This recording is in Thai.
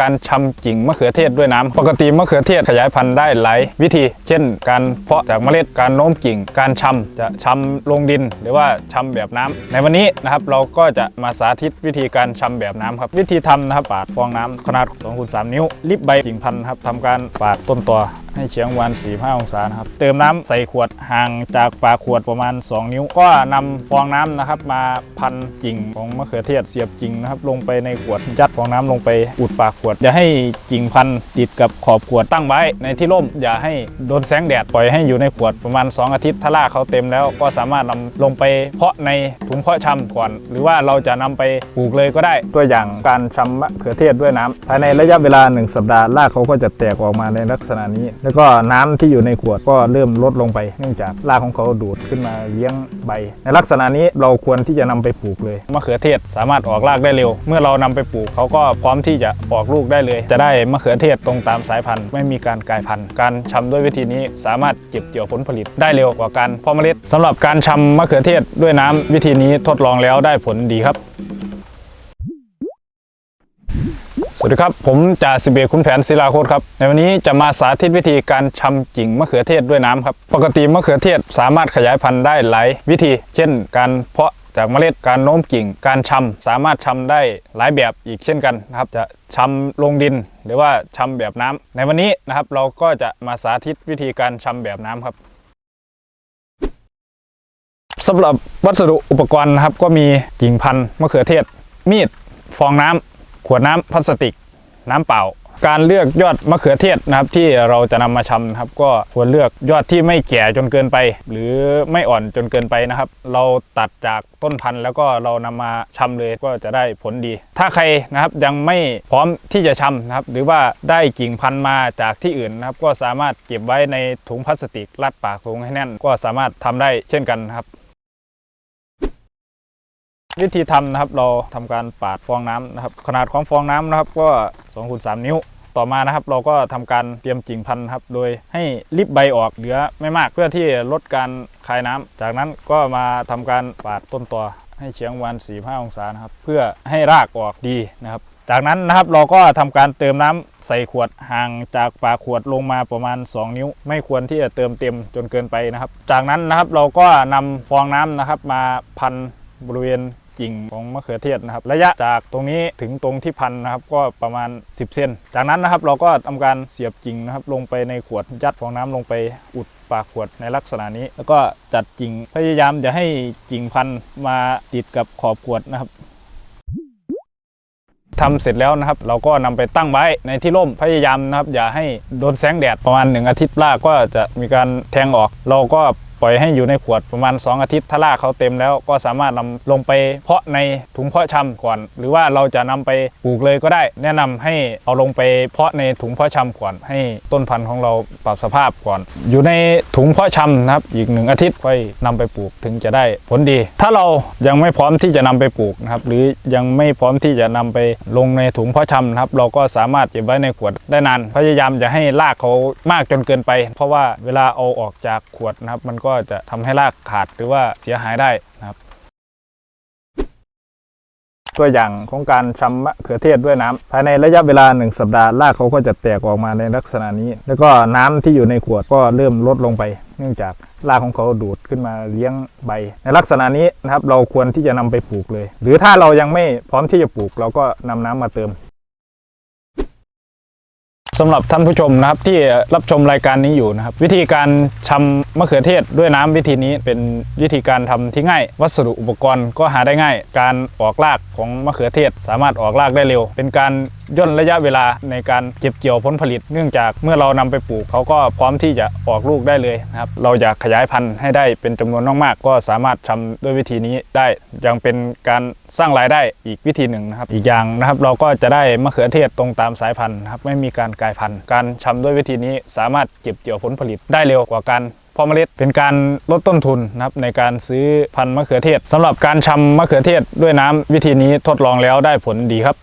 การชำกิ่งมะเขือเทศด้วยน้ำ ปกติมะเขือเทศขยายพันธุ์ได้หลายวิธี เช่น การเพาะจากเมล็ดการโน้มกิ่ง การชำจะชำลงดิน หรือว่าชำแบบน้ำในวันนี้นะครับเราก็จะมาสาธิตวิธีการชำแบบน้ำครับ วิธีทำนะครับปาดฟองน้ำขนาด2คูณ3นิ้วริบใบกิ่งพันธุ์ครับทำการปาดต้นตัว ให้เฉียงวัน45องศานะครับ เติมน้ำใส่ขวดห่างจากปากขวดประมาณ 2 นิ้ว ก็นำฟองน้ำนะครับ มาพันกิ่งของมะเขือเทศเสียบกิ่งนะครับ ลงไปในขวดยัดฟองน้ำลงไปอุดปากขวด อย่าให้กิ่งพันติดกับขอบขวดตั้งไว้ ในที่ร่มอย่าให้โดนแสงแดดปล่อยให้อยู่ในขวดประมาณ 2 อาทิตย์ถ้ารากเขาเต็มแล้วก็สามารถนำลงไปเพาะในถุงเพาะชำก่อน หรือว่าเราจะนำไปปลูกเลยก็ได้ตัวอย่างการชำมะเขือเทศด้วยน้ำภายในระยะเวลา 1 สัปดาห์รากเขาก็จะแตกออกมาในลักษณะนี้แล้วก็น้ำที่อยู่ในขวดก็เริ่มลดลงไป เนื่องจากรากของเขาดูดขึ้นมาเลี้ยงใบ ในลักษณะนี้เราควรที่จะนำไปปลูกเลยมะเขือเทศสามารถออกรากได้เร็ว เมื่อเรานำไปปลูกเขาก็พร้อมที่จะออกลูกได้เลย จะได้มะเขือเทศตรงตามสายพันธุ์ ไม่มีการกลายพันธุ์ การชำด้วยวิธีนี้สามารถเก็บเกี่ยวผลผลิตได้เร็วกว่าการเพาะเมล็ดสำหรับการชำมะเขือเทศด้วยน้ำวิธีนี้ทดลองแล้วได้ผลดีครับ ส วัสดีครับ ผมจ่าสิบเอกคุณแผนศิลาโคตรครับ ในวันนี้จะมาสาธิตวิธีการชำกิ่งมะเขือเทศด้วยน้ำครับ ปกติมะเขือเทศสามารถขยายพันธุ์ได้หลายวิธี เช่น การเพาะจากเมล็ดการโน้มกิ่ง การชำสามารถชำได้หลายแบบอีกเช่นกันนะครับ จะชำลงดินหรือว่าชำแบบน้ำในวันนี้นะครับ เราก็จะมาสาธิตวิธีการชำแบบน้ำครับสำหรับวัสดุอุปกรณ์นะครับก็มีกิ่งพันธุ์มะเขือเทศ มีด ฟองน้ำ วดน้ำพลาสติกน้ำเปล่า การเลือกยอดมะเขือเทศนะครับที่เราจะนำมาชำนะครับ ก็ควรเลือกยอดที่ไม่แก่จนเกินไป หรือไม่อ่อนจนเกินไปนะครับ เราตัดจากต้นพันธุ์แล้วก็เรานำมาชำเลยก็จะได้ผลดี ถ้าใครนะครับยังไม่พร้อมที่จะชำนะครับ หรือว่าได้กิ่งพันธุ์มาจากที่อื่นนะครับ ก็สามารถเก็บไว้ในถุงพลาสติกรัดปากถุงให้แน่น ก็สามารถทำได้เช่นกันครับ วิธีทำนะครับเราทำการปาดฟองน้ำนะครับขนาดของฟองน้ำนะครับก็2คูณ3นิ้ว ต่อมานะครับเราก็ทำการเตรียมกิ่งพันธุ์ครับโดยให้ริบใบออกเหลือไม่มากเพื่อที่ลดการคายน้ำจากนั้นก็มาทำการปาดต้นตอให้เฉียงวัน45องศานะครับเพื่อให้รากออกดีนะครับจากนั้นนะครับเราก็ทำการเติมน้ำใส่ขวดห่างจากปากขวดลงมาประมาณ 2 นิ้ว ไม่ควรที่จะเติมเต็มจนเกินไปนะครับ จากนั้นนะครับเราก็นำฟองน้ำนะครับมาพัน บริเวณกิ่งของมะเขือเทศนะครับ ระยะจากตรงนี้ถึงตรงที่พันนะครับ ก็ประมาณ 10 เซนจากนั้นนะครับเราก็ทำการเสียบกิ่งนะครับ ลงไปในขวดยัดฟองน้ำลงไปอุดปากขวดในลักษณะนี้ แล้วก็จัดกิ่งพยายามจะให้กิ่งพันมาติดกับขอบขวดนะครับทำเสร็จแล้วนะครับ เราก็นำไปตั้งไว้ในที่ร่มพยายามนะครับ อย่าให้โดนแสงแดดประมาณ1อาทิตย์รากก็จะมีการแทงออก เราก็ ปล่อยให้อยู่ในขวดประมาณ 2 อาทิตย์ถ้ารากเขาเต็มแล้วก็สามารถนำลงไปเพาะในถุงเพาะชำก่อน หรือว่าเราจะนำไปปลูกเลยก็ได้ แนะนำให้เอาลงไปเพาะในถุงเพาะชำก่อน ให้ต้นพันธุ์ของเราปรับสภาพก่อน อยู่ในถุงเพาะชำนะครับอีกหนึ่งอาทิตย์ค่อยนำไปปลูกถึงจะได้ผลดี ถ้าเรายังไม่พร้อมที่จะนำไปปลูกนะครับหรือยังไม่พร้อมที่จะนำไปลงในถุงเพาะชำนะครับเราก็สามารถเก็บไว้ในขวดได้นานพยายามจะให้รากเขามากจนเกินไป เพราะว่าเวลาเอาออกจากขวดนะครับมันก็็จะทำให้รากขาดหรือว่าเสียหายได้นะครับ ตัวอย่างของการชำมะเขือเทศด้วยน้ำภายในระยะเวลา 1 สัปดาห์รากเขาก็จะแตกออกมาในลักษณะนี้ แล้วก็น้ำที่อยู่ในขวดก็เริ่มลดลงไป เนื่องจากรากของเขาดูดขึ้นมาเลี้ยงใบ ในลักษณะนี้นะครับเราควรที่จะนำไปปลูกเลย หรือถ้าเรายังไม่พร้อมที่จะปลูก เราก็นำน้ำมาเติม สำหรับท่านผู้ชมนะครับที่รับชมรายการนี้อยู่นะครับ วิธีการชำมะเขือเทศด้วยน้ำวิธีนี้เป็นวิธีการทำที่ง่าย วัสดุอุปกรณ์ก็หาได้ง่าย การออกรากของมะเขือเทศ สามารถออกรากได้เร็ว เป็นการย่นระยะเวลาในการเก็บเกี่ยวผลผลิต เนื่องจากเมื่อเรานำไปปลูกเขาก็พร้อมที่จะออกลูกได้เลยนะครับ เราอยากขยายพันธุ์ให้ได้เป็นจำนวนมากๆ ก็สามารถทำด้วยวิธีนี้ได้ยังเป็นการสร้างรายได้อีกวิธีหนึ่งนะครับ อีกอย่างนะครับเราก็จะได้มะเขือเทศตรงตามสายพันธุ์นะครับไม่มีการกลายพันธุ์ การชำด้วยวิธีนี้สามารถเก็บเกี่ยวผลผลิตได้เร็วกว่าการเพาะเมล็ดเป็นการลดต้นทุนนะครับในการซื้อพันธุ์มะเขือเทศสำหรับการชำมะเขือเทศด้วยน้ำวิธีนี้ทดลองแล้วได้ผลดีครับ